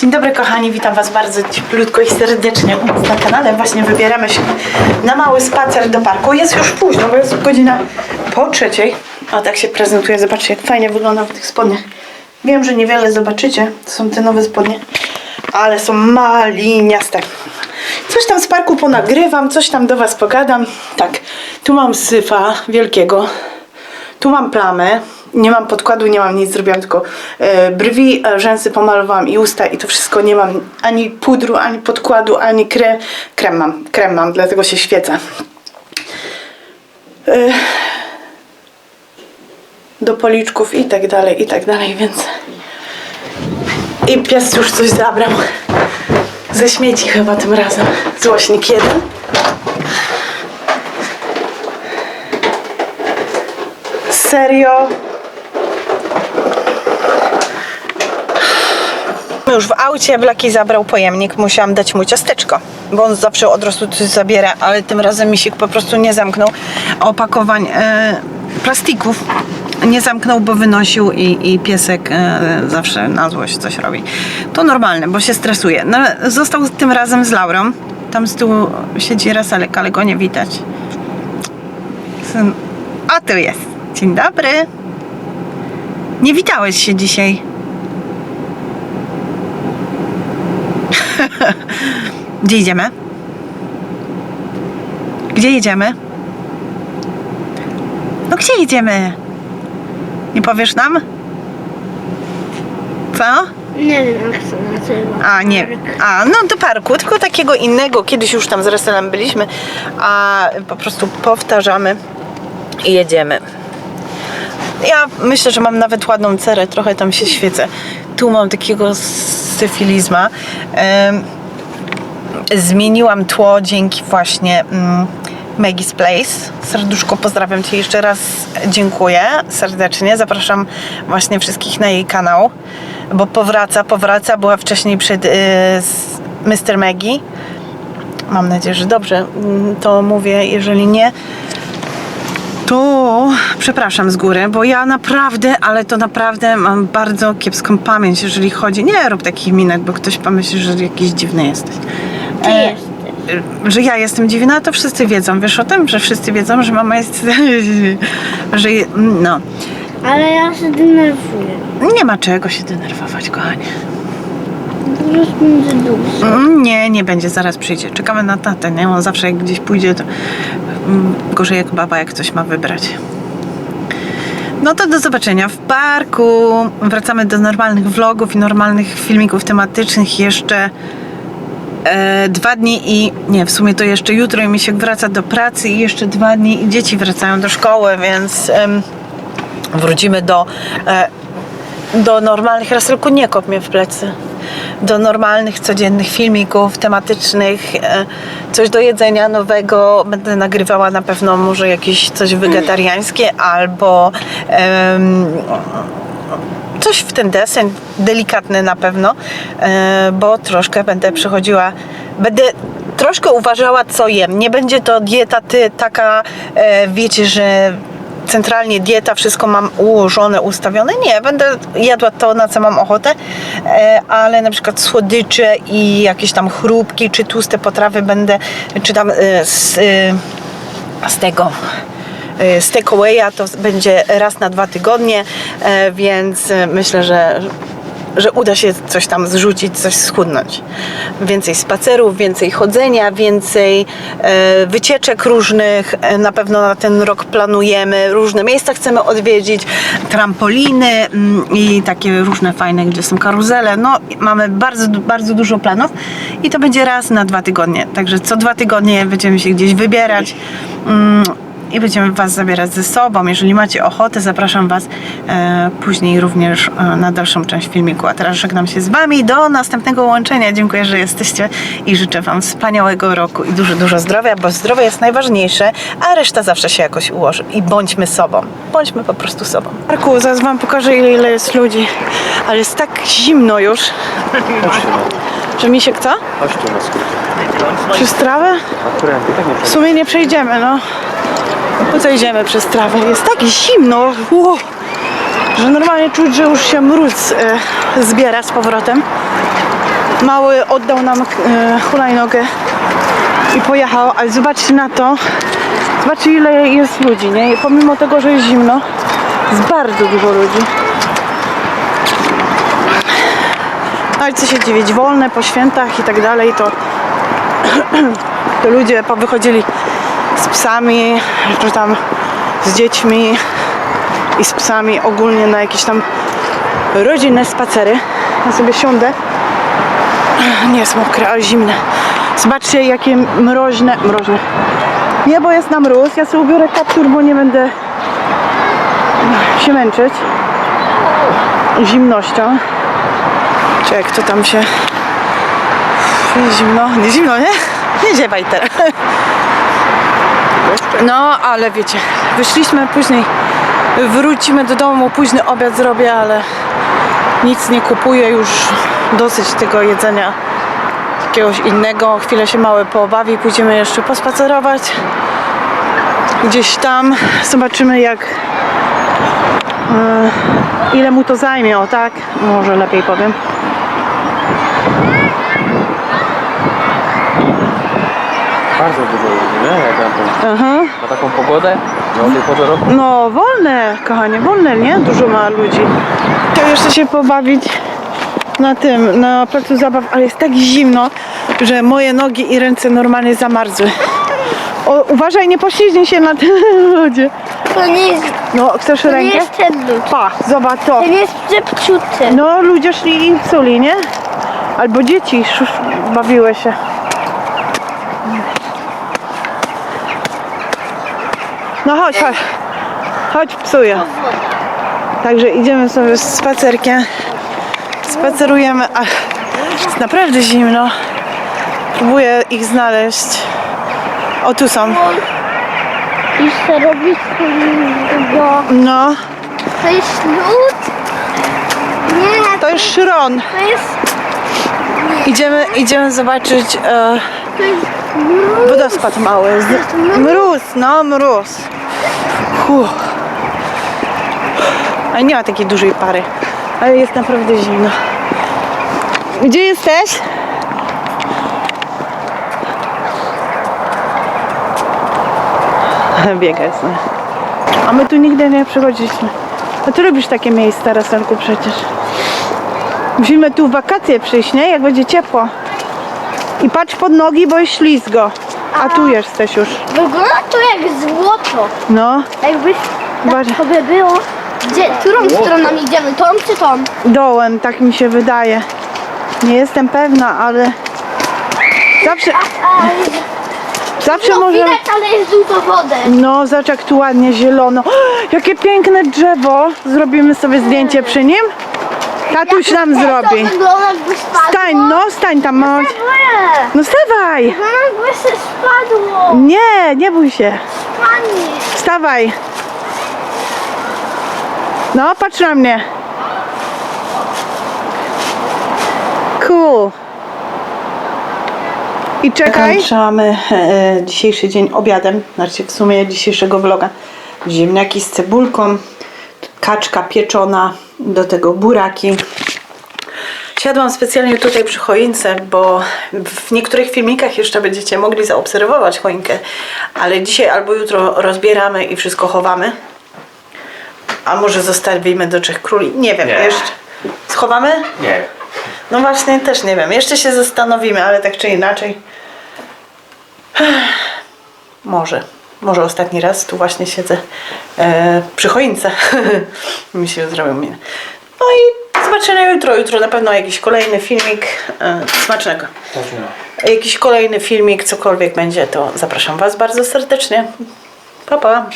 Dzień dobry kochani, witam was bardzo cieplutko i serdecznie u nas na kanale. Właśnie wybieramy się na mały spacer do parku. Jest już późno, bo jest godzina po trzeciej. O, tak się prezentuje. Zobaczcie, jak fajnie wyglądam w tych spodniach. Wiem, że niewiele zobaczycie. To są te nowe spodnie, ale są maliniaste. Coś tam z parku ponagrywam, coś tam do was pogadam. Tak, tu mam syfa wielkiego. Tu mam plamę. Nie mam podkładu, nie mam nic, zrobiłam tylko e, brwi, e, rzęsy pomalowałam i usta i to wszystko. Nie mam ani pudru, ani podkładu, ani krem. Krem mam, krem mam, dlatego się świecę. E, do policzków i tak dalej, i tak dalej, więc... I pies już coś zabrał. Ze śmieci chyba tym razem. Złośnik jeden. Serio? Już w aucie Blaki zabrał pojemnik, musiałam dać mu ciasteczko, bo on zawsze od coś zabiera, ale tym razem misik po prostu nie zamknął opakowań e, plastików. Nie zamknął, bo wynosił i, i piesek e, zawsze na złość coś robi. To normalne, bo się stresuje. No, został tym razem z Laurą. Tam z tyłu siedzi Raselek, ale go nie widać. A tu jest. Dzień dobry. Nie witałeś się dzisiaj. Gdzie idziemy? Gdzie jedziemy? No gdzie jedziemy? Nie powiesz nam? Co? Nie wiem jak to nazywa. A nie, a no do parku, tylko takiego innego. Kiedyś już tam z Reselem byliśmy, a po prostu powtarzamy i jedziemy. Ja myślę, że mam nawet ładną cerę, trochę tam się świecę. Tu mam takiego syfilizma. Zmieniłam tło dzięki właśnie mm, Maggie's Place. Serduszko, pozdrawiam Cię jeszcze raz. Dziękuję serdecznie. Zapraszam właśnie wszystkich na jej kanał, bo powraca, powraca. Była wcześniej przed y, z Mr. Maggie. Mam nadzieję, że dobrze mm, to mówię. Jeżeli nie, to przepraszam z góry, bo ja naprawdę, ale to naprawdę mam bardzo kiepską pamięć, jeżeli chodzi. Nie rób takich minek, bo ktoś pomyśli, że jakiś dziwny jesteś. Ty E, jesteś. że ja jestem dziwna, to wszyscy wiedzą. Wiesz o tym, że wszyscy wiedzą, że mama jest. że. No. Ale ja się denerwuję. Nie ma czego się denerwować, kochanie. Po prostu będzie. Mm, Nie, nie będzie, zaraz przyjdzie. Czekamy na tatę, nie? On zawsze jak gdzieś pójdzie, to mm, gorzej jak baba, jak coś ma wybrać. No to do zobaczenia w parku. Wracamy do normalnych vlogów i normalnych filmików tematycznych jeszcze e, dwa dni i nie, w sumie to jeszcze jutro i Misiek wraca do pracy i jeszcze dwa dni i dzieci wracają do szkoły, więc em, wrócimy do e, do normalnych, Raselku nie kop mnie w plecy, do normalnych, codziennych filmików tematycznych, e, coś do jedzenia nowego, będę nagrywała na pewno może jakieś coś wegetariańskie albo em, coś w ten deseń, delikatny na pewno, e, bo troszkę będę przychodziła, będę troszkę uważała co jem, nie będzie to dieta ty, taka, e, wiecie, że centralnie dieta, wszystko mam ułożone, ustawione. Nie, będę jadła to, na co mam ochotę, e, ale na przykład słodycze i jakieś tam chrupki czy tłuste potrawy będę, czy tam z, z tego z takeawaya to będzie raz na dwa tygodnie, e, więc e, myślę, że że uda się coś tam zrzucić, coś schudnąć. Więcej spacerów, więcej chodzenia, więcej e, wycieczek różnych. E, na pewno na ten rok planujemy. Różne miejsca chcemy odwiedzić, trampoliny mm, i takie różne fajne, gdzie są karuzele. No, mamy bardzo, bardzo dużo planów i to będzie raz na dwa tygodnie. Także co dwa tygodnie będziemy się gdzieś wybierać. Mm, i będziemy Was zabierać ze sobą. Jeżeli macie ochotę, zapraszam Was e, później również e, na dalszą część filmiku. A teraz żegnam się z Wami do następnego łączenia. Dziękuję, że jesteście i życzę Wam wspaniałego roku i dużo, dużo zdrowia, bo zdrowie jest najważniejsze, a reszta zawsze się jakoś ułoży. I bądźmy sobą. Bądźmy po prostu sobą. Marku, zaraz Wam pokażę, ile, ile jest ludzi. Ale jest tak zimno już, że mi się chce. chodź tu na skrót. Przez trawę? A którędy? Tak nie W sumie nie przejdziemy, no. Co idziemy przez trawę? Jest tak zimno, że normalnie czuć, że już się mróz e, zbiera z powrotem. Mały oddał nam e, hulajnogę i pojechał, ale zobaczcie na to. Zobaczcie ile jest ludzi, nie? I pomimo tego, że jest zimno, jest bardzo dużo ludzi. No i co się dziwić, wolne po świętach i tak dalej, to, to ludzie powychodzili z psami, czy tam z dziećmi i z psami ogólnie na jakieś tam rodzinne spacery. Ja sobie siądę. Nie jest mokre, ale zimne. Zobaczcie jakie mroźne, mroźne. Niebo jest na mróz. Ja sobie ubiorę kaptur, bo nie będę się męczyć zimnością. Czy jak to tam się... Zimno, nie zimno, nie? Nie ziewaj teraz. No, ale wiecie, wyszliśmy później, wrócimy do domu, późny obiad zrobię, ale nic nie kupuję, już dosyć tego jedzenia jakiegoś innego. Chwilę się mały poobawi, pójdziemy jeszcze pospacerować. Gdzieś tam zobaczymy jak e, ile mu to zajmie, o tak? Może lepiej powiem. Bardzo dużo ludzi, nie? Jak na, tą, Aha. na taką pogodę, no o tej porze roku. No, wolne, kochanie, wolne, nie? Dużo ma ludzi. Chciał jeszcze się pobawić na tym, na placu zabaw, ale jest tak zimno, że moje nogi i ręce normalnie zamarzły. O, uważaj, nie poślizgnij się na tym lodzie. To nie jest, No, chcesz to nie rękę? jest ten lód. Pa, zobacz to. To nie jest przepciuty. No, ludzie szli i psuli, nie? Albo dzieci szusz, bawiły się. No chodź, chodź. Chodź, psuję. Także idziemy sobie z spacerkiem. Spacerujemy. Ach, jest naprawdę zimno. Próbuję ich znaleźć. O, tu są. I co robić go? No, To jest lód? Nie, to jest szron. to jest, Idziemy, idziemy zobaczyć e, to jest mróz. wodospad mały. Mróz, no mróz. Uff. Ale nie ma takiej dużej pary. Ale jest naprawdę zimno. Gdzie jesteś? Biega jest. nie? A my tu nigdy nie przychodziliśmy. A ty lubisz takie miejsca, Raselku, przecież. Musimy tu w wakacje przyjść, nie? Jak będzie ciepło. I patrz pod nogi, bo jest ślizgo. A tu jesteś już. Wygląda to jak złoto. No, Jakby Uważaj. tak to by było. Gdzie, którą stroną idziemy? Tą czy tą? dołem, tak mi się wydaje. Nie jestem pewna, ale zawsze, zawsze No może... widać, ale jest dużo wody. No, zobacz jak tu ładnie zielono. jakie piękne drzewo. Zrobimy sobie zdjęcie przy nim? Tatuś nam zrobi. Stań, no, stań tam. Nie, No stawaj. jakby się spadło. Nie, nie bój się. Wstawaj. No, patrz na mnie. Cool. I czekaj. Zaczynamy e, dzisiejszy dzień obiadem, znaczy w sumie dzisiejszego vloga. Ziemniaki z cebulką, kaczka pieczona, do tego buraki. Siadłam specjalnie tutaj przy choince, bo w niektórych filmikach jeszcze będziecie mogli zaobserwować choinkę, ale dzisiaj albo jutro rozbieramy i wszystko chowamy. A może zostawimy do Trzech Króli? Nie wiem, Nie. jeszcze. Schowamy? Nie. No właśnie, też nie wiem. Jeszcze się zastanowimy, ale tak czy inaczej. Może. Może ostatni raz tu właśnie siedzę e, przy choince. Mi się zrobił minę. No i zobaczymy jutro. Jutro na pewno jakiś kolejny filmik. E, smacznego. Jakiś kolejny filmik, cokolwiek będzie, to zapraszam Was bardzo serdecznie. Pa, pa.